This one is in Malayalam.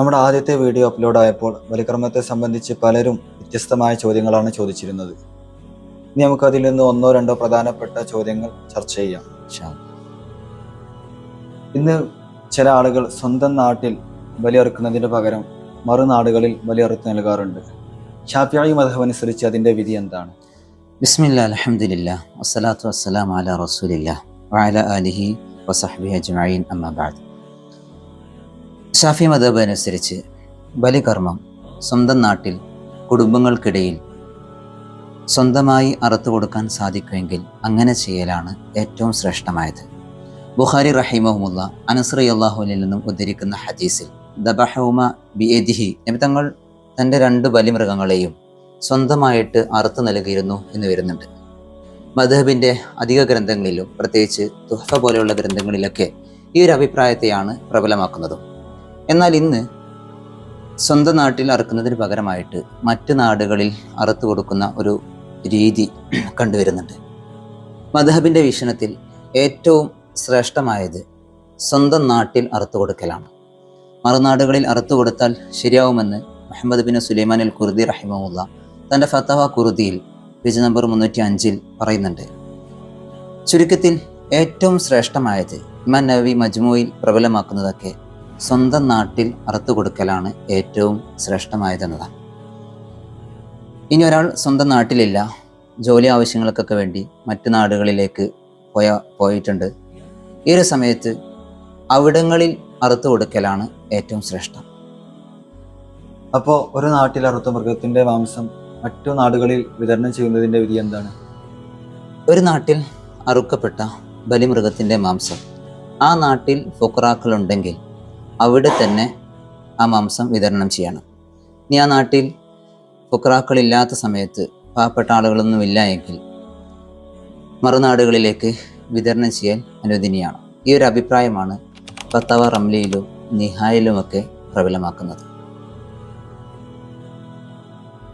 നമ്മുടെ ആദ്യത്തെ വീഡിയോ അപ്ലോഡ് ആയപ്പോൾ ബലികർമ്മത്തെ സംബന്ധിച്ച് പലരും വ്യത്യസ്തമായ ചോദ്യങ്ങളാണ് ചോദിച്ചിരുന്നത്. ഇനി നമുക്ക് അതിൽ നിന്ന് ഒന്നോ രണ്ടോ പ്രധാനപ്പെട്ട ചോദ്യങ്ങൾ ചർച്ച ചെയ്യാം. ഇന്ന് ചില ആളുകൾ സ്വന്തം നാട്ടിൽ ബലിയറുക്കുന്നതിന് പകരം മറുനാടുകളിൽ ബലിയറുത്ത് നൽകാറുണ്ട്. ഷാഫിയായി മധവ് അനുസരിച്ച് അതിന്റെ വിധി എന്താണ്? ബിസ്മില്ലാ അലഹമില്ല വസ്സലാത്തു റസൂലില്ലാ അജ്മഈൻ അമ്മാ ബഅദ്. ഷാഫി മതബ് അനുസരിച്ച് ബലികർമ്മം സ്വന്തം നാട്ടിൽ കുടുംബങ്ങൾക്കിടയിൽ സ്വന്തമായി അറുത്തു കൊടുക്കാൻ സാധിക്കുമെങ്കിൽ അങ്ങനെ ചെയ്യലാണ് ഏറ്റവും ശ്രേഷ്ഠമായത്. ബുഖാരി റഹിമഹുമുള്ള അനസ്രി അള്ളാഹുവിൽ നിന്നും ഉദ്ധരിക്കുന്ന ഹദീസിൽ ദബഹുമ ബി എദിഹി തങ്ങൾ തന്റെ രണ്ട് ബലിമൃഗങ്ങളെയും സ്വന്തമായിട്ട് അറുത്തു നൽകിയിരുന്നു എന്ന് വരുന്നുണ്ട്. മധബിന്റെ അധിക ഗ്രന്ഥങ്ങളിലും പ്രത്യേകിച്ച് തുഹ്ഫ പോലെയുള്ള ഗ്രന്ഥങ്ങളിലൊക്കെ ഈ ഒരു അഭിപ്രായത്തെയാണ് പ്രബലമാക്കുന്നതും. എന്നാൽ ഇന്ന് സ്വന്തം നാട്ടിൽ അറുക്കുന്നതിന് പകരമായിട്ട് മറ്റ് നാടുകളിൽ അറുത്തു കൊടുക്കുന്ന ഒരു രീതി കണ്ടുവരുന്നുണ്ട്. മധബിന്റെ വീക്ഷണത്തിൽ ഏറ്റവും ശ്രേഷ്ഠമായത് സ്വന്തം നാട്ടിൽ അറുത്തു കൊടുക്കലാണ്. മറുനാടുകളിൽ അറുത്തു കൊടുത്താൽ ശരിയാവുമെന്ന് Muhammad bin Sulaiman al Kurdi റഹിമുല്ല തന്റെ ഫത്തവ കുർദിയിൽ പേജ് നമ്പർ മുന്നൂറ്റി അഞ്ചിൽ പറയുന്നുണ്ട്. ചുരുക്കത്തിൽ ഏറ്റവും ശ്രേഷ്ഠമായത് ഇമാൻ നബി മജ്മുയിൽ പ്രബലമാക്കുന്നതൊക്കെ സ്വന്തം നാട്ടിൽ അറുത്തു കൊടുക്കലാണ് ഏറ്റവും ശ്രേഷ്ഠമായതെന്നതാണ് ഇനി ഒരാൾ സ്വന്തം നാട്ടിലില്ല ജോലി ആവശ്യങ്ങൾക്കൊക്കെ വേണ്ടി മറ്റു നാടുകളിലേക്ക് പോയ പോയിട്ടുണ്ട്. ഈ ഒരു സമയത്ത് അവിടങ്ങളിൽ അറുത്തു കൊടുക്കലാണ് ഏറ്റവും ശ്രേഷ്ഠം. അപ്പോൾ ഒരു നാട്ടിൽ അറുത്ത മൃഗത്തിന്റെ മാംസം മറ്റു നാടുകളിൽ വിതരണം ചെയ്യുന്നതിന്റെ വിധി എന്താണ്? ഒരു നാട്ടിൽ അറുക്കപ്പെട്ട ബലിമൃഗത്തിന്റെ മാംസം. ആ നാട്ടിൽ ഫുക്രാക്കളുണ്ടെങ്കിൽ അവിടെ തന്നെ ആ മാംസം വിതരണം ചെയ്യണം. ഇനി ആ നാട്ടിൽ ഫുക്രാക്കളില്ലാത്ത സമയത്ത് പാവപ്പെട്ട ആളുകളൊന്നും ഇല്ല എങ്കിൽ മറുനാടുകളിലേക്ക് വിതരണം ചെയ്യാൻ അനുവദനീയമാണ്. ഈ ഒരു അഭിപ്രായമാണ് ഫത്തവ റംലിയിലും നിഹായിലുമൊക്കെ പ്രബലമാക്കുന്നത്.